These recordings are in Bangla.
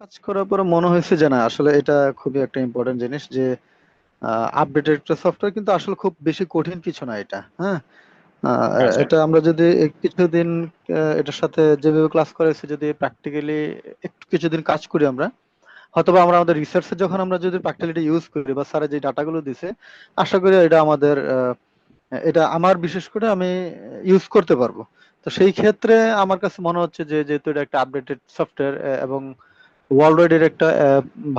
কাজ করার পরে মনে হয়েছে যে না আসলে এটা খুবই একটা ইম্পর্টেন্ট জিনিস যে আপডেটেড একটা সফটওয়্যার কিন্তু আসলে খুব বেশি কঠিন কিছু না এটা হ্যাঁ? আচ্ছা। এটা আমরা যদি কিছুদিন এটার সাথে যেভাবে ক্লাস করেছি যদি প্র্যাকটিক্যালি একটু কিছুদিন কাজ করি আমরা হয়তোবা আমরা আমাদের রিসার্চে যখন আমরা যদি প্র্যাকটিক্যালি ইউজ করি বা স্যারের যে ডাটাগুলো দিছে আশা করি এটা আমাদের এটা আমার বিশেষ করে আমি ইউজ করতে পারব। তো সেই ক্ষেত্রে আমার কাছে মনে হচ্ছে যে যেহেতু এটা একটা আপডেটেড সফটওয়্যার এবং ওয়ার্ল্ড ওয়াইড এর একটা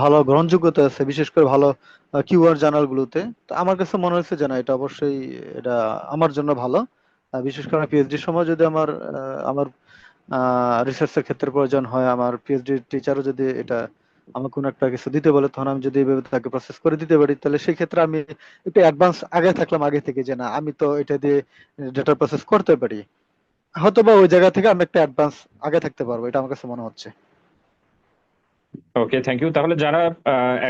ভালো গ্রহণযোগ্যতা আছে, বিশেষ করে ভালো কিউআর জার্নাল গুলোতে। তো আমার কাছে মনে হচ্ছে যে না, এটা অবশ্যই, এটা আমার জন্য ভালো। বিশেষ করে পিএইচডির সময় যদি আমার আমার রিসার্চের ক্ষেত্রে প্রয়োজন হয়, আমার পিএইচডি টিচারও যদি এটা আমার কোনো একটা কিছু দিতে বলে, তখন আমি যদি এইভাবে তাকে প্রসেস করে দিতে পারি, তাহলে সেই ক্ষেত্রে আমি একটু অ্যাডভান্স আগে থাকলাম, আগে থেকে যে না, আমি তো এটা দিয়ে ডেটা প্রসেস করতে পারি। হয়তো বা ওই জায়গা থেকে আমি একটা অ্যাডভান্স আগে থাকতে পারব, এটা আমার কাছে মনে হচ্ছে। ওকে থ্যাংক ইউ তাহলে যারা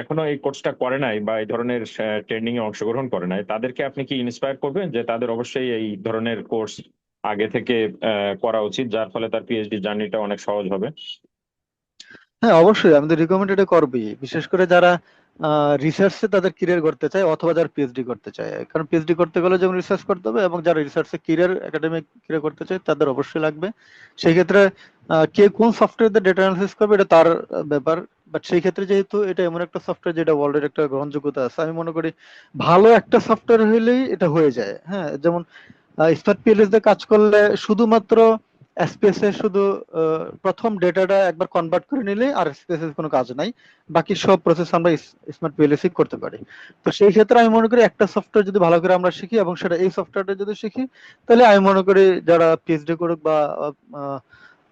এখনও এই কোর্সটা করে নাই বা এই ধরনের ট্রেনিং এ অংশগ্রহণ করে নাই, তাদেরকে আপনি কি ইন্সপায়ার করবেন যে তাদের অবশ্যই এই ধরনের কোর্স আগে থেকে করা উচিত, যার ফলে তার পিএইচডি জার্নিটা অনেক সহজ হবে? হ্যাঁ অবশ্যই, আমি তো রিকমেন্ড এটা করবই। বিশেষ করে যারা রিসার্চে তাদের ক্যারিয়ার করতে চায় অথবা যারা পিএইচডি করতে চায়। কারণ পিএইচডি করতে গেলে যেমন রিসার্চ করতে হবে এবং যারা রিসার্চে ক্যারিয়ার একাডেমিক ক্যারিয়ার করতে চায় তাদের অবশ্যই লাগবে। সেই ক্ষেত্রে কে কোন সফটওয়্যার দিয়ে ডেটা অ্যানালিসিস করবে, এটা তার ব্যাপার। বাট সেই ক্ষেত্রে যেহেতু এটা এমন একটা সফটওয়্যার যেটা ওয়ার্ল্ডের একটা গ্রহণযোগ্যতা আছে, আমি মনে করি ভালো একটা সফটওয়্যার হলেই এটা হয়ে যায়। হ্যাঁ যেমন স্মার্ট পিএলএস দিয়ে কাজ করলে শুধুমাত্র এসপিএস এর শুধু প্রথম ডেটাটা একবার কনভার্ট করে নিলে আর এসপিএস এর কোনো কাজ নাই। বাকি সব প্রসেস আমরা স্মার্ট পিএলএস করতে পারি। তো সেই ক্ষেত্রে আমি মনে করি একটা সফটওয়্যার যদি ভালো করে আমরা শিখি এবং সেটা এই সফটওয়্যারটা যদি শিখি, তাহলে আমি মনে করি যারা পিএইচডি করুক বা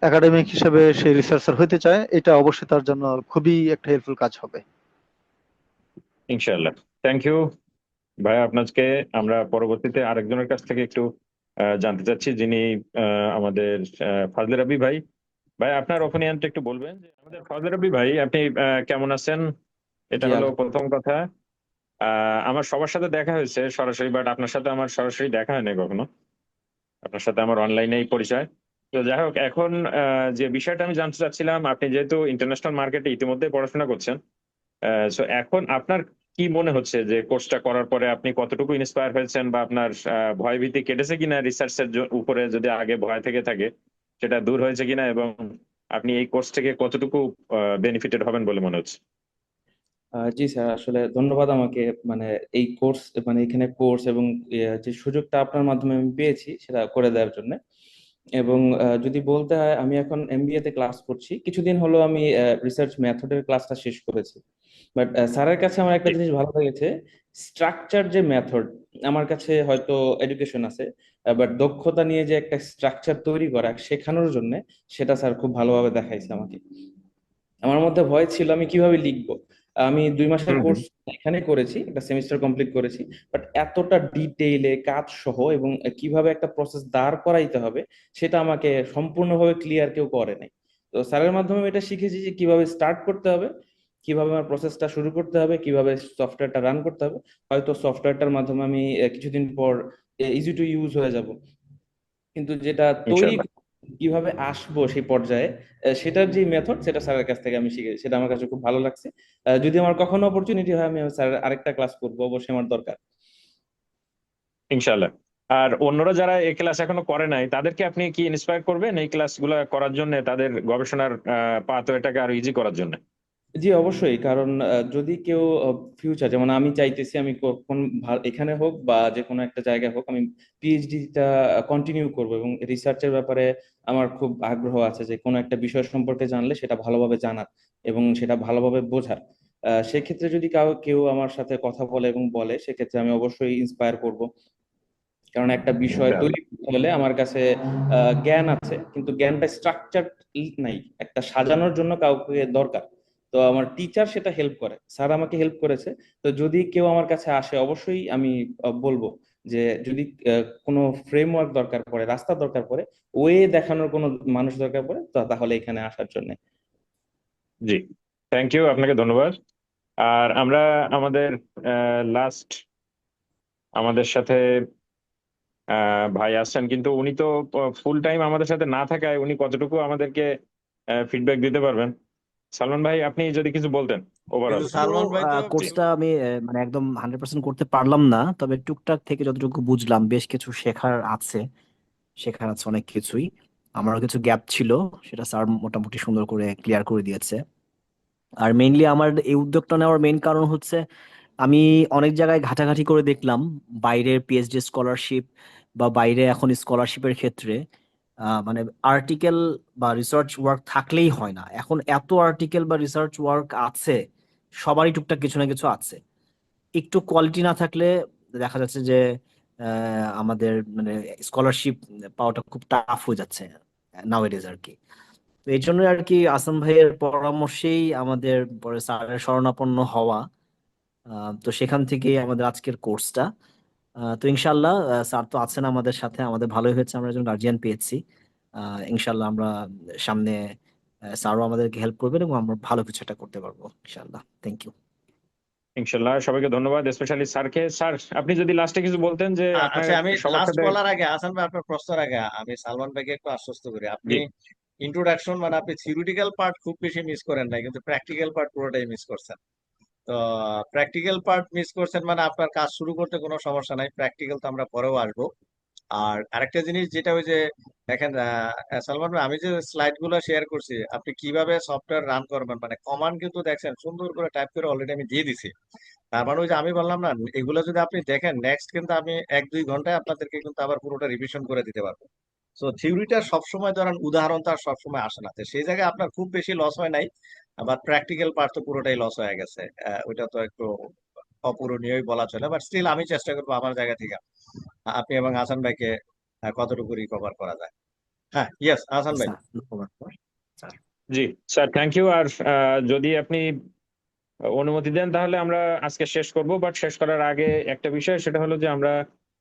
একাডেমিক হিসেবে সেই রিসার্চার হতে চায় এটা অবশ্যই তার জন্য খুবই একটা হেল্পফুল কাজ হবে। ইনশাআল্লাহ। থ্যাংক ইউ ভাই আপনাকে আমরা পরবর্তীতে আরেকজনের কাছ থেকে একটু জানতে চাচ্ছি যিনি আমাদের ফাজলে রাব্বি ভাই। ভাই আপনার ওপিনিয়নটা একটু বলবেন যে আমাদের ফাজলে রাব্বি ভাই আপনি কেমন আছেন? এটা হলো প্রথম কথা। আহ, আমার সবার সাথে দেখা হয়েছে সরাসরি বাট আপনার সাথে আমার সরাসরি দেখা হয়নি কখনো। আপনার সাথে আমার অনলাইনেই পরিচয়। তো যাই হোক, এখন যে বিষয়টা আমি জানতে চাচ্ছিলাম, আপনি যেহেতু ইন্টারন্যাশনাল মার্কেটে ইতিমধ্যে পড়াশোনা করছেন সো এখন আপনার কি মনে হচ্ছে যে কোর্সটা করার পরে আপনি কতটুকু ইন্সপায়ার হয়েছেন বা আপনার ভয় ভীতি কেটেছে কিনা রিসার্চের উপরে যদি আগে ভয় থেকে থাকে, সেটা দূর হয়েছে কিনা এবং আপনি এই কোর্স থেকে কতটুকু বেনিফিটেড হবেন বলে মনে হচ্ছে? জি স্যার, আসলে ধন্যবাদ আমাকে মানে এই কোর্স মানে এখানে কোর্স এবং যে সুযোগটা আপনার মাধ্যমে আমি পেয়েছি সেটা করে দেওয়ার জন্য। এবং যদি বলতে হয়, আমি এখন এমবিএ তে ক্লাস করছি। কিছুদিন হলো আমি রিসার্চ মেথডের ক্লাসটা শেষ করেছি। বাট স্যারের কাছে আমার একটা জিনিস ভালো লেগেছে স্ট্রাকচার যে মেথড আমার কাছে হয়তো এডুকেশন আছে বাট দক্ষতা নিয়ে যে একটা স্ট্রাকচার তৈরি করা শেখানোর জন্য, সেটা স্যার খুব ভালোভাবে দেখাইছে আমাকে। আমার মধ্যে ভয় ছিল আমি কীভাবে লিখব। আমি দুই মাসের। কোর্স এখানে করেছি একটা সেমিস্টার কমপ্লিট করেছি বাট এতটা ডিটেইলে কাজ সহ এবং কীভাবে একটা প্রসেস দাঁড় করাইতে হবে সেটা আমাকে সম্পূর্ণভাবে ক্লিয়ার কেউ করে নাই। তো স্যারের মাধ্যমে এটা শিখেছি যে কীভাবে স্টার্ট করতে হবে কীভাবে আমার প্রসেসটা শুরু করতে হবে কীভাবে সফটওয়্যারটা রান করতে হবে। হয়তো সফটওয়্যারটার মাধ্যমে আমি কিছুদিন পর ইজি টু ইউজ হয়ে যাব। কিন্তু যেটা তৈরি কীভাবে আসব সেই পর্যায়ে সেটার যে মেথড সেটা স্যারের কাছ থেকে আমি শিখে সেটা আমার কাছে খুব ভালো লাগছে। যদি আমার কখনো অপরচুনিটি হয়, আমি স্যার আরেকটা ক্লাস করব, অবশ্যই আমার দরকার। ইনশাল্লাহ আর অন্যরা যারা এই ক্লাস এখনও করে নাই, তাদেরকে আপনি কি ইন্সপায়ার করবেন এই ক্লাসগুলা করার জন্য, তাদের গবেষণার পাথওয়েটাকে আরও ইজি করার জন্য? জি অবশ্যই। কারণ যদি কেউ ফিউচার যেমন আমি চাইতেছি আমি কোন এখানে হোক বা যে কোনো একটা জায়গায় হোক আমি পিএইচডিটা কন্টিনিউ করব এবং রিসার্চের ব্যাপারে আমার খুব আগ্রহ আছে যে কোনো একটা বিষয় সম্পর্কে জানলে সেটা ভালোভাবে জানার এবং সেটা ভালোভাবে বোঝার। আহ, সেক্ষেত্রে যদি কাউ কেউ আমার সাথে কথা বলে এবং বলে সেক্ষেত্রে আমি অবশ্যই ইন্সপায়ার করব। কারণ একটা বিষয় তৈরি হলে আমার কাছে আহ, জ্ঞান আছে কিন্তু জ্ঞানটা স্ট্রাকচার নাই। একটা সাজানোর জন্য কাউকে দরকার। তো আমার টিচার সেটা হেল্প করে স্যার আমাকে হেল্প করেছে। তো যদি কেউ আমার কাছে আসে, অবশ্যই আমি বলব যে যদি কোনো ফ্রেমওয়ার্ক দরকার পড়ে, রাস্তা দরকার পড়ে ওয়ে দেখানোর কোনো মানুষ দরকার পড়ে, তো তাহলে এখানে আসার জন্য। জি থ্যাংক ইউ আপনাকে ধন্যবাদ। আর আমরা আমাদের লাস্ট আমাদের সাথে ভাই আসছেন, কিন্তু উনি তো ফুল টাইম আমাদের সাথে না থাকায় উনি কতটুকু আমাদেরকে ফিডব্যাক দিতে পারবেন? সালমান ভাই আপনি যদি কিছু বলতেন ওভারঅল সালমান ভাই কোর্সটা আমি মানে একদম হান্ড্রেড পার্সেন্ট করতে পারলাম না তবে টুকটাক থেকে যতটুকু বুঝলাম বেশ কিছু শেখার আছে শেখার আছে অনেক কিছুই। আমারও কিছু গ্যাপ ছিল সেটা স্যার মোটামুটি সুন্দর করে ক্লিয়ার করে দিয়েছে। আর মেইনলি আমার এই উদ্যোগটা নেওয়ার মেইন কারণ হচ্ছে আমি অনেক জায়গায় ঘাটাঘাটি করে দেখলাম বাইরের পিএইচডি স্কলারশিপ বা বাইরে এখন স্কলারশিপের ক্ষেত্রে। মানে আর্টিকেল বা রিসার্চ ওয়ার্ক থাকলেই হয় না। এখন এত আর্টিকেল বা রিসার্চ ওয়ার্ক আছে, সবারই টুকটাক কিছু না কিছু আছে। একটু কোয়ালিটি না থাকলে দেখা যাচ্ছে যে আমাদের মানে স্কলারশিপ পাওয়াটা খুব টাফ হয়ে যাচ্ছে নাও নাওয়েডেজ আর কি। তো এই জন্য আর কি আসাম ভাইয়ের পরামর্শেই আমাদের পরে স্যারের শরণাপন্ন হওয়া তো সেখান থেকেই আমাদের আজকের কোর্সটা তো ইনশাল্লাহ স্যার তো আছেন আমাদের সাথে আমাদের ভালোই হয়েছে আমরা একজন গার্জিয়ান পেয়েছি। আহ, ইনশাল্লাহ আমরা সামনে স্যারও আমাদেরকে হেল্প করবেন এবং আমরা ভালো কিছু একটা করতে পারব ইনশাল্লাহ। থ্যাংক ইউ ইনশাল্লাহ সবাইকে ধন্যবাদ স্পেশালি স্যারকে। স্যার আপনি যদি লাস্টে কিছু বলতেন যে আচ্ছা আমি লাস্ট বলার আগে আসান ভাই আপনার প্রশ্নের আগে আমি সালমান ভাইকে একটু আশ্বস্ত করি। আপনি ইন্ট্রোডাকশন মানে আপনি থিওরিটিক্যাল পার্ট খুব বেশি মিস করেন নাই কিন্তু প্র্যাকটিক্যাল পার্ট পুরোটাই মিস করছেন। প্র্যাকটিক্যাল পার্ট মিস করছেন মানে আপনার কাজ শুরু করতে কোনো সমস্যা নাই। প্র্যাকটিক্যাল তো আমরা পরেও আসব। আর আরেকটা জিনিস যেটা ওই যে দেখেন সালমান আমি যে স্লাইডগুলো শেয়ার করছি, আপনি কীভাবে সফটওয়্যার রান করবেন? মানে কমান্ড কিন্তু দেখছেন, সুন্দর করে টাইপ করে অলরেডি আমি দিয়ে দিছি। তার মানে ওই যে আমি বললাম না, এগুলো যদি আপনি দেখেন নেক্সট কিন্তু আমি এক দুই ঘন্টায় আপনাদেরকে কিন্তু আবার পুরোটা রিভিশন করে দিতে পারব। তো থিওরিটা সবসময় ধরেন উদাহরণ তো আর সবসময় আসে না। সেই জায়গায় আপনার খুব বেশি লস হয় নাই। আবার প্র্যাকটিক্যাল পার্ট তো পুরোটাই লস হয়ে গেছে। আহ, ওইটা তো একটু অপূরণীয়ই বলা চলে বাট স্টিল আমি চেষ্টা করব আমার জায়গা থেকে আপনি এবং হাসান ভাইকে কতটুকু রিকভার করা যায়। হ্যাঁ ইয়েস হাসান ভাই। জি স্যার থ্যাংক ইউ আর আহ, যদি আপনি অনুমতি দেন তাহলে আমরা আজকে শেষ করব বাট শেষ করার আগে একটা বিষয় সেটা হলো যে আমরা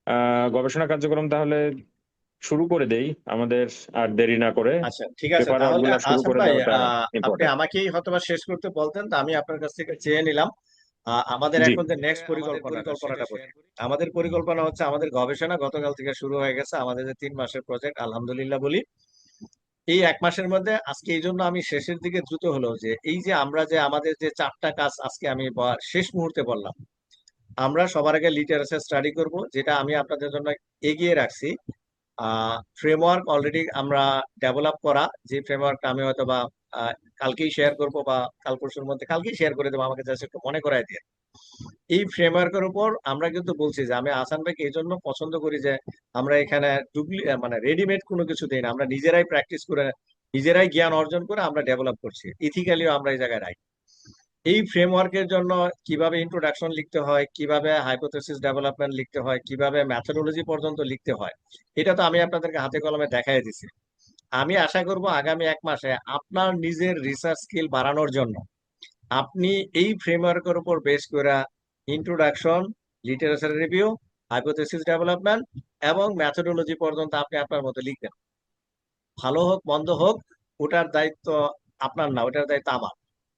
আহ, গবেষণা কার্যক্রম তাহলে শুরু করে দেই আমাদের আর দেরি না করে। আচ্ছা ঠিক আছে তাহলে করে ভাই আপনি আমাকেই হয়তোবা শেষ করতে বলতেন তা আমি আপনার কাছ থেকে চেয়ে নিলাম। আহ, আমাদের এখন যে নেক্সট পরিকল্পনাটা বলি আমাদের পরিকল্পনা হচ্ছে আমাদের গবেষণা গতকাল থেকে শুরু হয়ে গেছে আমাদের যে তিন মাসের প্রজেক্ট আলহামদুলিল্লাহ বলি। এই এক মাসের মধ্যে আজকে এই জন্য আমি শেষের দিকে দ্রুত হলো যে এই যে আমরা যে আমাদের যে চারটা কাজ আজকে আমি ব- শেষ মুহূর্তে বললাম আমরা সবার আগে লিটারেচার স্টাডি করব যেটা আমি আপনাদের জন্য এগিয়ে রাখছি। ফ্রেমওয়ার্ক অলরেডি আমরা ডেভেলপ করা। যে ফ্রেমওয়ার্কটা আমি হয়তো বা কালকেই শেয়ার করব বা কাল পরশুর মধ্যে কালকেই শেয়ার করে দেবো, আমাকে জাস্ট একটু মনে করাই দিয়ে। এই ফ্রেমওয়ার্কের উপর আমরা কিন্তু বলছি যে, আমি আসান ভাইকে এই জন্য পছন্দ করি যে, আমরা এখানে ডুপ্লি মানে রেডিমেড কোনো কিছু দিই না। আমরা নিজেরাই প্র্যাকটিস করে, নিজেরাই জ্ঞান অর্জন করে আমরা ডেভেলপ করছি। ইথিক্যালিও আমরা এই জায়গায় রাখি এই ফ্রেমওয়ার্কের জন্য কীভাবে ইন্ট্রোডাকশন লিখতে হয়, কীভাবে হাইপোথেসিস ডেভেলপমেন্ট লিখতে হয়, কীভাবে ম্যাথোডোলজি পর্যন্ত লিখতে হয়, এটা তো আমি আপনাদেরকে হাতে কলমে দেখাই দিছি। আমি আশা করব আগামী এক মাসে আপনার নিজের রিসার্চ স্কিল বাড়ানোর জন্য আপনি এই ফ্রেমওয়ার্কের উপর বেস করে introduction literature review hypothesis development এবং ম্যাথোডোলজি পর্যন্ত আপনি আপনার মতো লিখবেন। ভালো হোক, মন্দ হোক, ওটার দায়িত্ব আপনার না, ওটার দায়িত্ব আমার।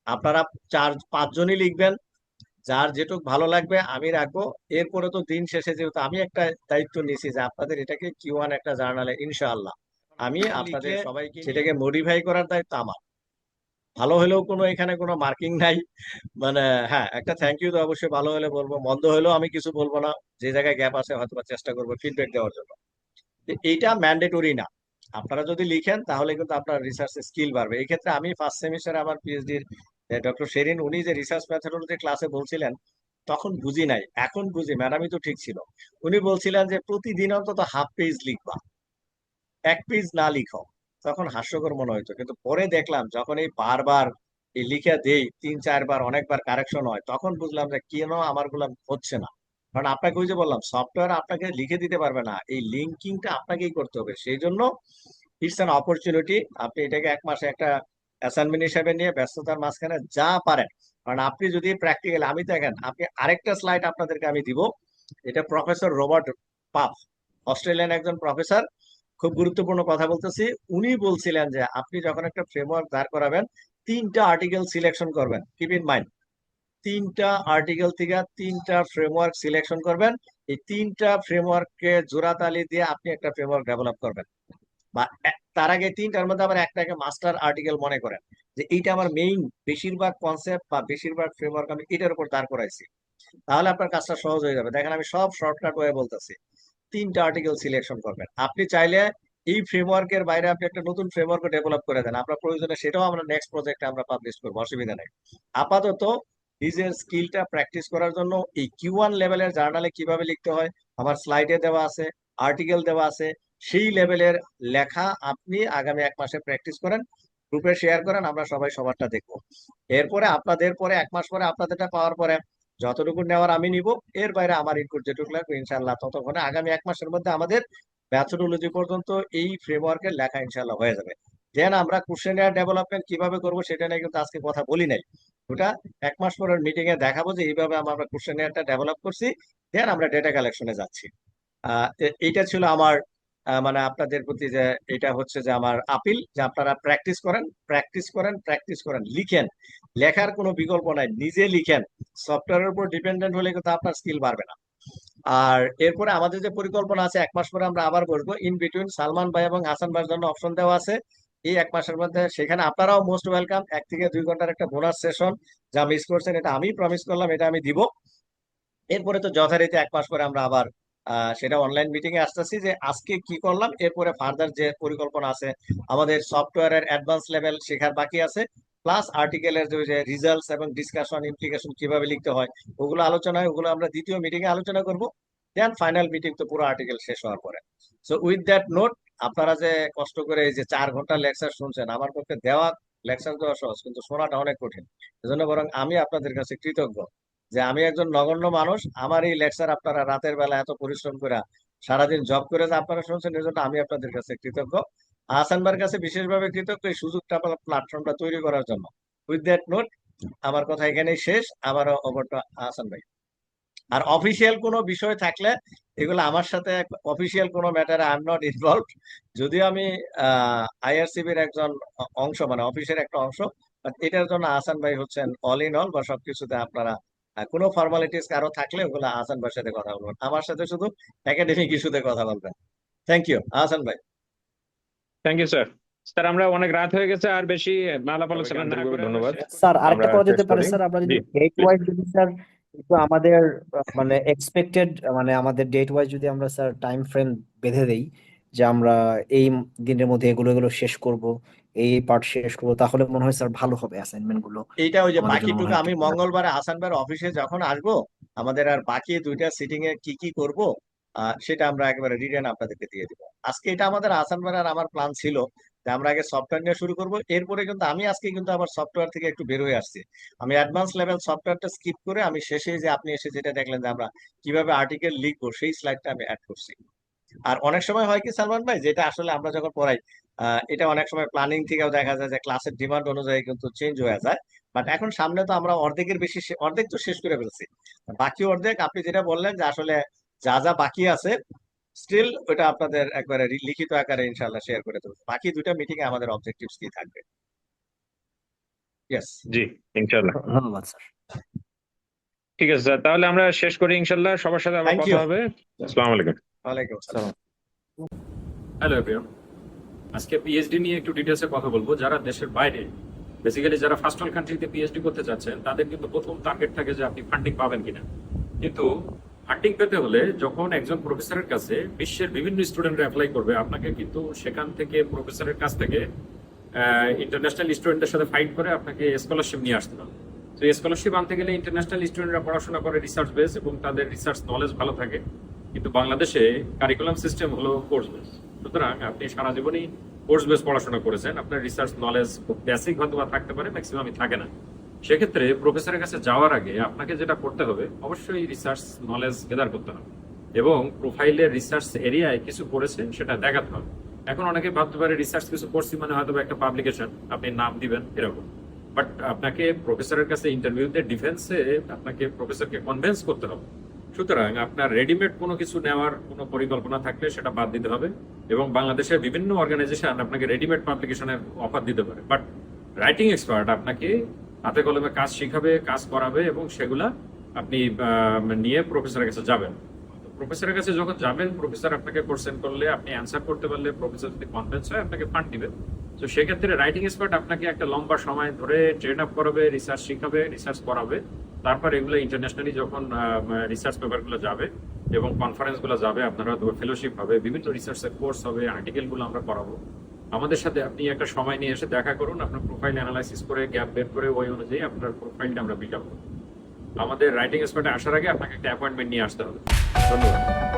আপনারা চার পাঁচজনই লিখবেন। যার যেটুক ভালো লাগবে আমি রাখব। এরপরে তো দিন শেষে যেহেতু আমি একটা দায়িত্ব নিয়েছি যে আপনাদের এটাকে কিউ ওয়ান একটা জার্নালে ইনশাআল্লাহ। আমি আপনাদের সবাইকে সেটাকে মডিফাই করার দায়িত্ব আমার। ভালো হলেও কোনো এখানে কোনো মার্কিং নাই। মানে হ্যাঁ একটা থ্যাংক ইউ তো অবশ্যই ভালো হলে বলব মন্দ হলেও আমি কিছু বলব না। যে জায়গায় গ্যাপ আছে হয়তো বা চেষ্টা করব ফিডব্যাক দেওয়ার জন্য। এইটা ম্যান্ডেটরি না। আপনারা যদি লিখেন তাহলে কিন্তু আপনার রিসার্চ স্কিল বাড়বে। এই ক্ষেত্রে আমি ফার্স্ট সেমিস্টারে আমার পিএইচডির ডক্টর শেরিন উনি যে রিসার্চ মেথোডলজি ক্লাসে বলছিলেন, তখন বুঝি নাই, এখন বুঝি ম্যাডামই তো ঠিক ছিল। উনি বলছিলেন যে প্রতিদিন অন্তত হাফ পেজ লিখবা। এক পেজ না লিখো, তখন হাস্যকর মনে হইতো। কিন্তু পরে দেখলাম, যখন এই বারবার লিখে দেই, তিন, চারবার, অনেকবার কারেকশন হয়, তখন বুঝলাম যে কেন আমারগুলা হচ্ছে না। কারণ আপনাকে ওই যে বললাম সফটওয়্যার আপনাকে লিখে দিতে পারবে না, এই লিঙ্কিংটা আপনাকেই করতে হবে। সেই জন্য ইটস অ্যান অপরচুনিটি আপনি এটাকে এক মাসে একটা অ্যাসাইনমেন্ট হিসেবে নিয়ে ব্যস্ততার মাঝখানে যা পারেন। কারণ আপনি যদি প্র্যাকটিক্যাল আমি দেখেন, আপনি আরেকটা স্লাইড আপনাদেরকে আমি দিব। এটা প্রফেসর রবার্ট পাফ, অস্ট্রেলিয়ান একজন প্রফেসর খুব গুরুত্বপূর্ণ কথা বলতেছি। উনি বলছিলেন যে, আপনি যখন একটা ফ্রেমওয়ার্ক দাঁড় করাবেন, তিনটা আর্টিকেল সিলেকশন করবেন। কিপ ইন মাইন্ড তিনটা আর্টিকেল থেকে তিনটা ফ্রেমওয়ার্ক সিলেকশন করবেন। এই তিনটা ফ্রেমওয়ার্ককে জোড়াতালি দিয়ে আপনি একটা ফ্রেমওয়ার্ক ডেভেলপ করবেন। বা তার আগে তিনটার মধ্যে আবার একটাকে মাস্টার আর্টিকেল মনে করেন, যে এইটা আমার মেইন বেশিরভাগ কনসেপ্ট বা বেশিরভাগ ফ্রেমওয়ার্ক আমি এটার উপর দাঁড় করাইছি। তাহলে আপনার কাজটা সহজ হয়ে যাবে। দেখেন আমি সব শর্টকাট ওয়ে বলতেছি। তিনটা আর্টিকেল সিলেকশন করবেন। আপনি চাইলে এই ফ্রেমওয়ার্কের বাইরে আপনি একটা নতুন ফ্রেমওয়ার্ক ডেভেলপ করে দেন। আপনার প্রয়োজনে সেটাও আমরা নেক্সট প্রজেক্টে আমরা পাবলিশ করব, অসুবিধা নেই। আপাতত নিজের স্কিলটা প্র্যাকটিস করার জন্য এই কিউ ওয়ান লেভেলের জার্নালে কীভাবে লিখতে হয়, আমার স্লাইডে দেওয়া আছে আর্টিকেল দেওয়া আছে সেই লেভেলের লেখা আপনি আগামী এক মাসে প্র্যাকটিস করেন গ্রুপে শেয়ার করেন, আমরা সবাই সবারটা দেখব। এরপরে আপনাদের পরে, এক মাস পরে আপনাদেরটা পাওয়ার পরে যতটুকু নেওয়ার আমি নিব, এর বাইরে আমার ইনপুট যেটুকু লাগবে ইনশাল্লাহ ততক্ষণে আগামী এক মাসের মধ্যে আমাদের ম্যাথোডোলজি পর্যন্ত এই ফ্রেমওয়ার্কের লেখা ইনশাল্লাহ হয়ে যাবে। দেন আমরা কোশ্চেনিয়ার ডেভেলপমেন্ট কীভাবে করব সেটা নিয়ে কিন্তু আজকে কথা বলি নাই। ওটা এক মাস পরের মিটিং এ দেখাবো যে এইভাবে আমরা কোশ্চেনিয়ারটা ডেভেলপ করছি দেন আমরা ডেটা কালেকশনে যাচ্ছি। এইটা ছিল আমার মানে আপনাদের প্রতি যে এটা হচ্ছে যে আমার আপিল যে আপনারা প্র্যাকটিস করেন প্র্যাকটিস করেন প্র্যাকটিস করেন, লিখেন। লেখার কোনো বিকল্প নাই, নিজে লিখেন। সফটওয়্যারের উপর ডিপেন্ডেন্ট হলে কিন্তু আপনার স্কিল বাড়বে না। আর এরপরে আমাদের যে পরিকল্পনা আছে, এক মাস পরে আমরা আবার বসবো। ইন বিটুইন সালমান ভাই এবং হাসান ভাইয়ের জন্য অপশন দেওয়া আছে। এই এক মাসের মধ্যে সেখানে আপনারাও মোস্ট ওয়েলকাম এক থেকে দুই ঘণ্টার একটা বোনাস সেশন যা মিস করছেন, এটা আমি প্রমিস করলাম, এটা আমি দিব। এরপরে তো যথারীতি এক মাস পরে আমরা আবার সেটা অনলাইন মিটিং এ আসতেছি যে আজকে কি করলাম, এরপরে ফার্দার যে পরিকল্পনা আছে, আমাদের সফটওয়্যারের অ্যাডভান্স লেভেল শেখার বাকি আছে প্লাস আর্টিকেলের যে রিজাল্টস এবং ডিসকাশন ইমপ্লিকেশন কীভাবে লিখতে হয়, ওগুলো আলোচনা হয় ওগুলো আমরা দ্বিতীয় মিটিং এ আলোচনা করব দেন ফাইনাল মিটিং তো পুরো আর্টিকেল শেষ হওয়ার পরে। সো উইথ দ্যাট নোট আপনারা যে কষ্ট করে এই যে চার ঘণ্টা লেকচার শুনছেন, আমার পক্ষে দেওয়া লেকচার দেওয়া সহজ, কিন্তু শোনাটা অনেক কঠিন। এজন্য বরং আমি আপনাদের কাছে কৃতজ্ঞ। যে আমি একজন নগণ্য মানুষ, আমার এই লেকচার আপনারা রাতের বেলা এত পরিশ্রম করে সারাদিন জব করে যে আপনারা শুনছেন এর জন্য আমি আপনাদের কাছে কৃতজ্ঞ। আহসান ভাইয়ের কাছে বিশেষভাবে কৃতজ্ঞ এই সুযোগটা প্ল্যাটফর্মটা তৈরি করার জন্য। উইথ দ্যাট নোট আমার কথা এখানেই শেষ। আবারও ওভারটা আহসান ভাই। আর অফিসিয়াল কোনো বিষয় থাকলে এগুলো আমার সাথে অফিসিয়াল কোনো ম্যাটারে আই এম নট ইনভলভ যদিও আমি আইআরসিবির একজন অংশ মানে অফিসের একটা অংশ বাট এটার জন্য আহসান ভাই হচ্ছেন অল ইন অল বা সবকিছুতে আপনারা কোনো ফর্মালিটিস কারও থাকলে ওগুলো আহসান ভাইয়ের সাথে কথা বলবেন। আমার সাথে শুধু একাডেমিক ইস্যুতে কথা বলবেন। থ্যাংক ইউ আহসান ভাই। থ্যাংক ইউ স্যার স্যার আমরা অনেক রাত হয়ে গেছে আর বেশি আলাপ আলোচনা না করে ধন্যবাদ। স্যার আরেকটা করা যেতে পারে স্যার আমরা যদি ডেট ওয়াইজ যদি স্যার একটু আমাদের মানে এক্সপেক্টেড মানে আমাদের ডেট ওয়াইজ যদি আমরা স্যার টাইম ফ্রেম বেঁধে দেই যে আমরা এই দিনের মধ্যে এগুলো এগুলো শেষ করব এই পার্ট শেষ করব তাহলে মনে হয় স্যার ভালো হবে অ্যাসাইনমেন্টগুলো। এইটা ওই যে বাকিটুকু আমি মঙ্গলবারে হাসান ভাইয়ের অফিসে যখন আসব আমাদের আর বাকি দুইটা সিটিং এ কি কি করব সেটা আমরা একেবারে রিটেন আপনাদেরকে দিয়ে দিব। আজকে এটা আমাদের হাসান ভাইয়ের আর আমার প্ল্যান ছিল যে আমরা আগে সফটওয়্যার নিয়ে শুরু করব এরপরে কিন্তু আমি আজকে কিন্তু আবার সফটওয়্যার থেকে একটু বের হয়ে আসছি। আমি অ্যাডভান্স লেভেল সফটওয়্যারটা স্কিপ করে আমি শেষে যে আপনি এসে যেটা দেখলেন যে আমরা কীভাবে আর্টিকেল লিখব সেই স্লাইডটা আমি অ্যাড করছি। আর অনেক সময় হয় কি সালমান ভাই যেটা আসলে আমরা যখন পড়াই এটা অনেক সময় প্ল্যানিং থেকেও দেখা যায় যে ক্লাসের ডিমান্ড অনুযায়ী কিন্তু চেঞ্জ হয়ে যায়। বাট এখন সামনে তো আমরা অর্ধেকের বেশি অর্ধেক তো শেষ করে ফেলছি। বাকি অর্ধেক আপনি যেটা বললেন যে আসলে যা যা বাকি আছে স্টিল ওটা আপনাদের একবারে লিখিত আকারে ইনশাল্লাহ শেয়ার করে দেবো। বাকি দুটা মিটিং এ আমাদের অবজেক্টিভস কি থাকবে? ইয়েস জি ইনশাল্লাহ ধন্যবাদ স্যার। ঠিক আছে স্যার। তাহলে আমরা শেষ করি ইনশাল্লাহ সবার সাথে আবার কথা হবে। আসসালামু আলাইকুম। ওয়ালাইকুম আসসালাম। হ্যালো এভরিওয়ান আজকে পিএইচডি নিয়ে একটু ডিটেলসে কথা বলব। যারা দেশের বাইরে বেসিক্যালি যারা ফার্স্ট ওয়ার্ল্ড কান্ট্রিতে পিএইচডি করতে চাচ্ছেন, তাদের কিন্তু প্রথম টার্গেট থাকে যে আপনি ফান্ডিং পাবেন কিনা। কিন্তু ফান্ডিং পেতে হলে যখন একজন প্রফেসরের কাছে বিশ্বের বিভিন্ন স্টুডেন্টরা অ্যাপ্লাই করবে, আপনাকে কিন্তু সেখান থেকে প্রফেসরের কাছ থেকে ইন্টারন্যাশনাল স্টুডেন্টের সাথে ফাইট করে আপনাকে স্কলারশিপ নিয়ে আসতে হবে। তো স্কলারশিপ আনতে গেলে ইন্টারন্যাশনাল স্টুডেন্টরা পড়াশোনা করে রিসার্চ বেস এবং তাদের রিসার্চ নলেজ ভালো থাকে। কিন্তু বাংলাদেশে কারিকুলাম সিস্টেম হলো কোর্স বেস সুতরাং আপনি সারা জীবনই কোর্স বেস পড়াশোনা করেছেন, আপনার রিসার্চ নলেজ খুব বেসিক হয়তো বা থাকতে পারে ম্যাক্সিমামই থাকে না। সেক্ষেত্রে প্রফেসরের কাছে যাওয়ার আগে আপনাকে যেটা করতে হবে, অবশ্যই রিসার্চ নলেজ গেদার করতে হবে এবং প্রোফাইলের রিসার্চ এরিয়ায় কিছু করেছেন সেটা দেখাতে হবে। এখন অনেকে ভাবতে পারে রিসার্চ কিছু করছি মানে হয়তো একটা পাবলিকেশন আপনি নাম দিবেন এরকম। বাট আপনাকে প্রফেসরের কাছে ইন্টারভিউতে ডিফেন্সে আপনাকে প্রফেসরকে কনভিন্স করতে হবে। সুতরাং আপনার রেডিমেড কোনো কিছু নেওয়ার কোনো পরিকল্পনা থাকলে সেটা বাদ দিতে হবে এবং বাংলাদেশের বিভিন্ন অর্গানাইজেশন আপনাকে রেডিমেড পাবলিকেশনের অফার দিতে পারে। বাট রাইটিং এক্সপার্ট আপনাকে হাতে কলমে কাজ শিখাবে, কাজ করাবে এবং সেগুলা আপনি নিয়ে প্রফেসরের কাছে যাবেন। প্রফেসরের কাছে যখন যাবেন প্রফেসর আপনাকে কোশ্চেন করলে, আপনি অ্যান্সার করতে পারলে প্রফেসর যদি কনফিডেন্স হয়, আপনাকে ফান্ড দিবে। তো সেক্ষেত্রে রাইটিং এক্সপার্ট আপনাকে একটা লম্বা সময় ধরে ট্রেন আপ করাবে রিসার্চ শিখাবে রিসার্চ করাবে। তারপর এগুলো ইন্টারন্যাশনালি যখন রিসার্চ পেপারগুলো যাবে এবং কনফারেন্সগুলো যাবে, আপনারা ফেলোশিপ হবে, বিভিন্ন রিসার্চের কোর্স হবে আর্টিকেলগুলো আমরা করাবো আমাদের সাথে আপনি একটা সময় নিয়ে এসে দেখা করুন, আপনার প্রোফাইল অ্যানালাইসিস করে গ্যাপ বের করে, ওই অনুযায়ী আপনার প্রোফাইলটা আমরা বিল্ড আপ আমাদের রাইটিং এক্সপার্টে আসার আগে আপনাকে একটা অ্যাপয়েন্টমেন্ট নিয়ে আসতে হবে। ধন্যবাদ।